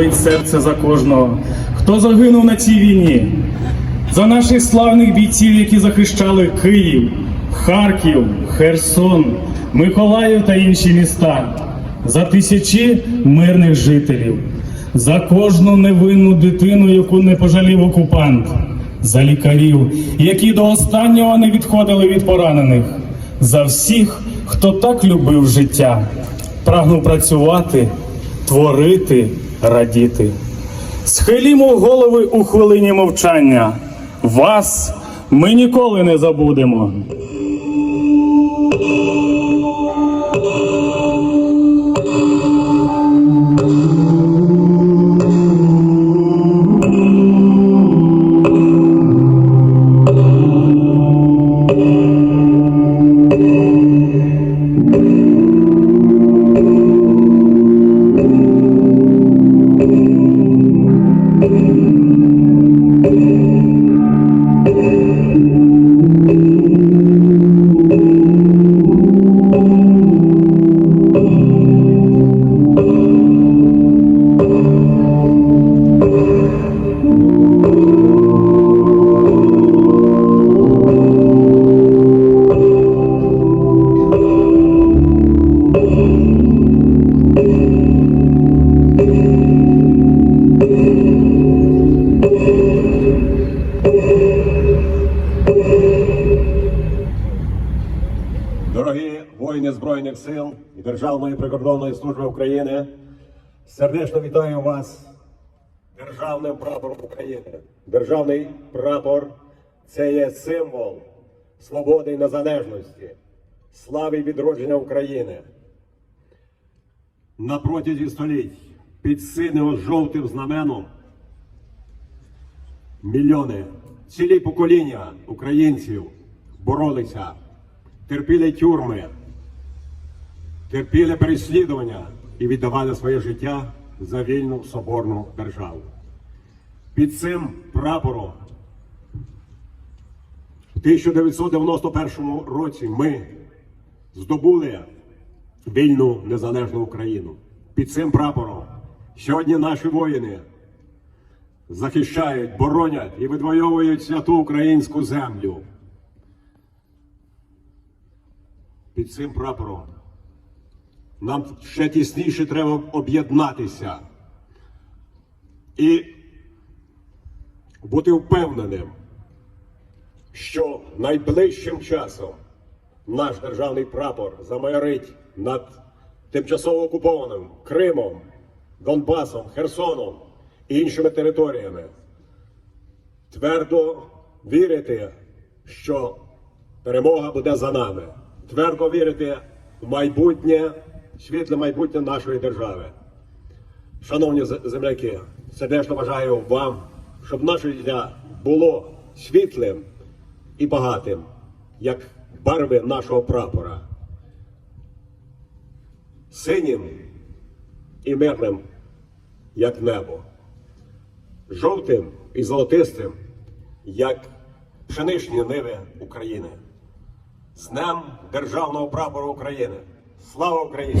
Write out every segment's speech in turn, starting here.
болить серце за кожного, хто загинув на цій війні, за наших славних бійців, які захищали Київ, Харків, Херсон, Миколаїв та інші міста, за тисячі мирних жителів, за кожну невинну дитину, яку не пожалів окупант, за лікарів, які до останнього не відходили від поранених, за всіх, хто так любив життя, прагнув працювати, творити, радіти. Схилімо голови у хвилині мовчання. Вас ми ніколи не забудемо. Дорогі воїни Збройних сил і Державної прикордонної служби України, сердечно вітаю вас державним прапором України. Державний прапор це є символ свободи і незалежності, слави і відродження України. На протязі століть під синим жовтим знаменом мільйони, цілі покоління українців боролися, терпіли тюрми, терпіли переслідування і віддавали своє життя за вільну соборну державу. Під цим прапором в 1991 році ми здобули вільну незалежну Україну. Під цим прапором сьогодні наші воїни захищають, боронять і відвоюють святу українську землю. Під цим прапором нам ще тісніше треба об'єднатися і бути впевненим, що найближчим часом наш державний прапор замайорить над тимчасово окупованим Кримом, Донбасом, Херсоном і іншими територіями. Твердо вірити, що перемога буде за нами. Твердо вірити в майбутнє, світле майбутнє нашої держави. Шановні земляки, сердечно бажаю вам, щоб наше життя було світлим і багатим, як барви нашого прапора. Синім і мирним, як небо. Жовтим і золотистим, як пшеничні ниви України. З Днем Державного прапора України. Слава Україні!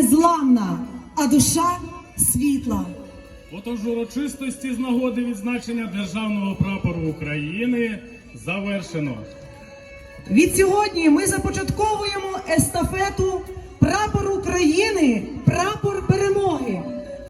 незламна, а душа світла. Отож урочистості з нагоди відзначення державного прапору України завершено. Від сьогодні ми започатковуємо естафету прапор України, прапор перемоги.